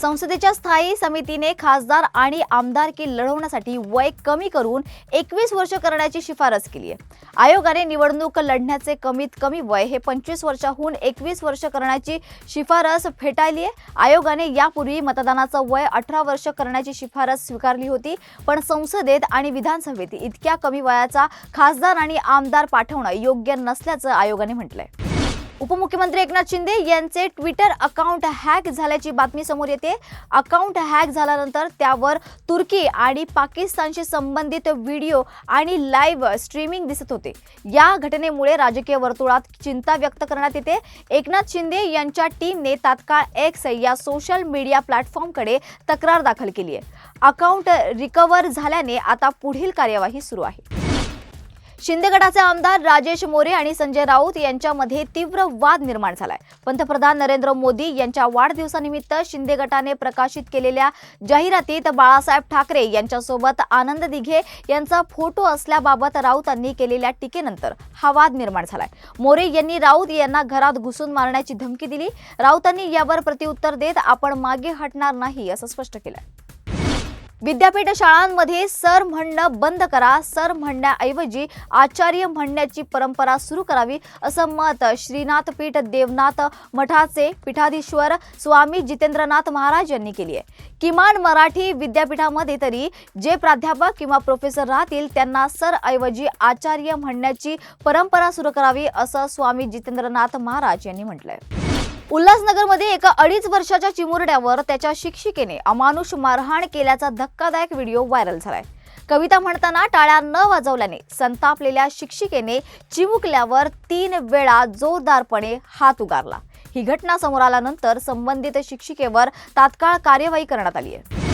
संसदेच्या स्थायी समितीने खासदार आणि आमदारकी लढवण्यासाठी वय कमी करून एकवीस वर्ष करण्याची शिफारस केली आहे. आयोगाने निवडणूक लढण्याचे कमीत कमी वय हे पंचवीस वर्षाहून एकवीस वर्ष करण्याची शिफारस फेटाळली आहे. आयोगाने यापूर्वी मतदानाचं वय अठरा वर्ष करण्याची शिफारस स्वीकारली होती पण संसदेत आणि विधानसभेत इतक्या कमी वयाचा खासदार आणि आमदार पाठवणं योग्य नसल्याचं आयोगाने म्हटलंय. उपमुख्यमंत्री एकनाथ शिंदे यांचे ट्विटर अकाउंट हॅक झाल्याची बातमी समोर येते. अकाउंट हॅक झाल्यानंतर त्यावर तुर्की आणि पाकिस्तानशी संबंधित व्हिडिओ आणि लाईव्ह स्ट्रीमिंग दिसत होते. या घटनेमुळे राजकीय वर्तुळात चिंता व्यक्त करण्यात येते. एकनाथ शिंदे यांच्या टीमने तात्काळ एक्स या सोशल मीडिया प्लॅटफॉर्मकडे तक्रार दाखल केली आहे. अकाउंट रिकव्हर झाल्याने आता पुढील कार्यवाही सुरू आहे. शिंदे गटाचे आमदार राजेश मोरे आणि संजय राऊत यांच्यामध्ये तीव्र वाद निर्माण झालाय. पंतप्रधान नरेंद्र मोदी यांच्या वाढदिवसानिमित्त शिंदे गटाने प्रकाशित केलेल्या जाहिरातीत बाळासाहेब ठाकरे यांच्यासोबत आनंद दिघे यांचा फोटो असल्याबाबत राऊतांनी केलेल्या टीकेनंतर हा वाद निर्माण झालाय. मोरे यांनी राऊत यांना घरात घुसून मारण्याची धमकी दिली. राऊतांनी यावर प्रत्युत्तर देत आपण मागे हटणार नाही असं स्पष्ट केलंय. विद्यापीठ शाळांमध्ये सर म्हणणं बंद करा. सर म्हणण्याऐवजी आचार्य म्हणण्याची परंपरा सुरू करावी असं मत श्रीनाथ पीठ देवनाथ मठाचे पीठाधीश्वर स्वामी जितेंद्रनाथ महाराज यांनी केली आहे. किमान मराठी विद्यापीठामध्ये तरी जे प्राध्यापक किंवा प्रोफेसर राहतील त्यांना सर ऐवजी आचार्य म्हणण्याची परंपरा सुरू करावी असं स्वामी जितेंद्रनाथ महाराज यांनी म्हटलंय. उल्हासनगरमध्ये एका अडीच वर्षाच्या चिमुरड्यावर त्याच्या शिक्षिकेने अमानुष मारहाण केल्याचा धक्कादायक व्हिडिओ व्हायरल झालाय. कविता म्हणताना टाळ्या न वाजवल्याने संतापलेल्या शिक्षिकेने चिमुकल्यावर तीन वेळा जोरदारपणे हात उगारला. ही घटना समोर आल्यानंतर संबंधित शिक्षिकेवर तात्काळ कार्यवाही करण्यात आली आहे.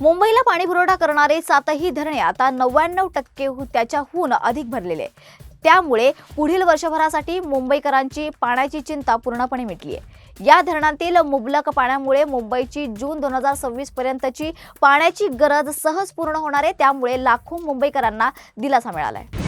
मुंबईला पाणीपुरवठा करणारे सातही धरणे आता नव्याण्णव टक्के त्याच्याहून अधिक भरलेले आहे. त्यामुळे पुढील वर्षभरासाठी मुंबईकरांची पाण्याची चिंता पूर्णपणे मिटली आहे. या धरणातील मुबलक पाण्यामुळे मुंबईची जून दोन हजार सव्वीस पर्यंतची पाण्याची गरज सहज पूर्ण होणार आहे. त्यामुळे लाखो मुंबईकरांना दिलासा मिळाला आहे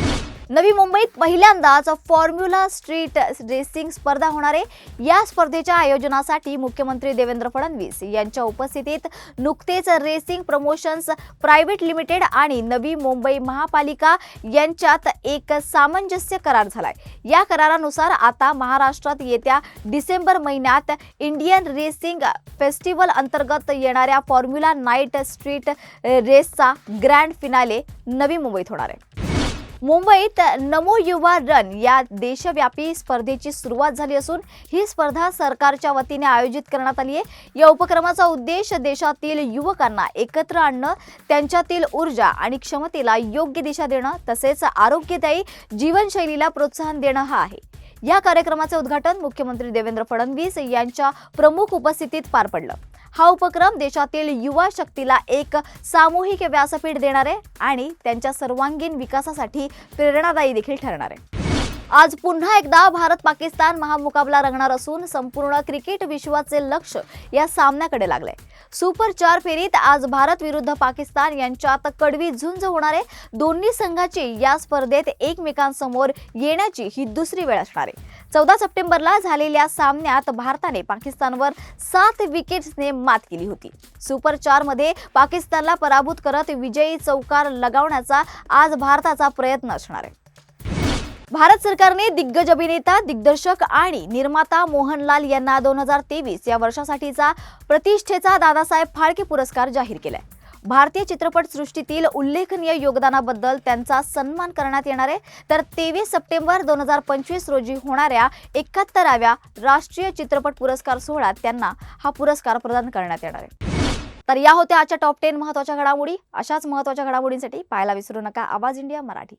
नवी मुंबईत पहिल्यांदाच फॉर्म्युला स्ट्रीट रेसिंग स्पर्धा होणार आहे. या स्पर्धेच्या आयोजनासाठी मुख्यमंत्री देवेंद्र फडणवीस यांच्या उपस्थितीत नुकतेच रेसिंग प्रमोशन्स प्रायव्हेट लिमिटेड आणि नवी मुंबई महापालिका यांच्यात एक सामंजस्य करार झालाय. या करारानुसार आता महाराष्ट्रात येत्या डिसेंबर महिन्यात इंडियन रेसिंग फेस्टिवल अंतर्गत येणाऱ्या फॉर्म्युला नाईट स्ट्रीट रेसचा ग्रँड फिनाले नवी मुंबईत होणार आहे. मुंबईत नमो युवा रन या देशव्यापी स्पर्धेची सुरुवात झाली असून ही स्पर्धा सरकारच्या वतीने आयोजित करण्यात आली आहे. या उपक्रमाचा उद्देश देशातील युवकांना एकत्र आणणं त्यांच्यातील ऊर्जा आणि क्षमतेला योग्य दिशा देणं तसेच आरोग्यदायी जीवनशैलीला प्रोत्साहन देणं हा आहे. या कार्यक्रमाचे उद्घाटन मुख्यमंत्री देवेंद्र फडणवीस यांच्या प्रमुख उपस्थितीत पार पडलं. हा उपक्रम देशातील युवा शक्तीला एक सामूहिक व्यासपीठ देणार आहे आणि त्यांच्या सर्वांगीण विकासासाठी प्रेरणादायी देखील ठरणार आहे. आज पुन्हा एकदा भारत पाकिस्तान महामुकाबला रंगणार असून संपूर्ण क्रिकेट विश्वाचे लक्ष या सामन्याकडे लागले सुपर चार फेरीत आज भारत विरुद्ध पाकिस्तान यांच्यात कडवी झुंज होणार आहे. दोन्ही संघाची या स्पर्धेत एकमेकांसमोर येण्याची ही दुसरी वेळ असणार आहे. चौदा सप्टेंबरला झालेल्या सामन्यात भारताने पाकिस्तानवर सात विकेट्सने मात केली होती. सुपर चारमध्ये पाकिस्तानला पराभूत करत विजयी चौकार लगावण्याचा आज भारताचा प्रयत्न असणार आहे. भारत सरकारने दिग्गज अभिनेता दिग्दर्शक आणि निर्माता मोहनलाल यांना दोन हजार तेवीस या वर्षासाठीचा प्रतिष्ठेचा दादासाहेब फाळके पुरस्कार जाहीर केलाय. भारतीय चित्रपट सृष्टीतील उल्लेखनीय योगदानाबद्दल त्यांचा सन्मान करण्यात येणार आहे. तर तेवीस सप्टेंबर दोन हजार पंचवीस रोजी होणाऱ्या एकाहत्तराव्या राष्ट्रीय चित्रपट पुरस्कार सोहळ्यात त्यांना हा पुरस्कार प्रदान करण्यात येणार आहे. तर या होत्या आजच्या टॉप टेन महत्त्वाच्या घडामोडी. अशाच महत्त्वाच्या घडामोडींसाठी पाहायला विसरू नका. आवाज इंडिया मराठी.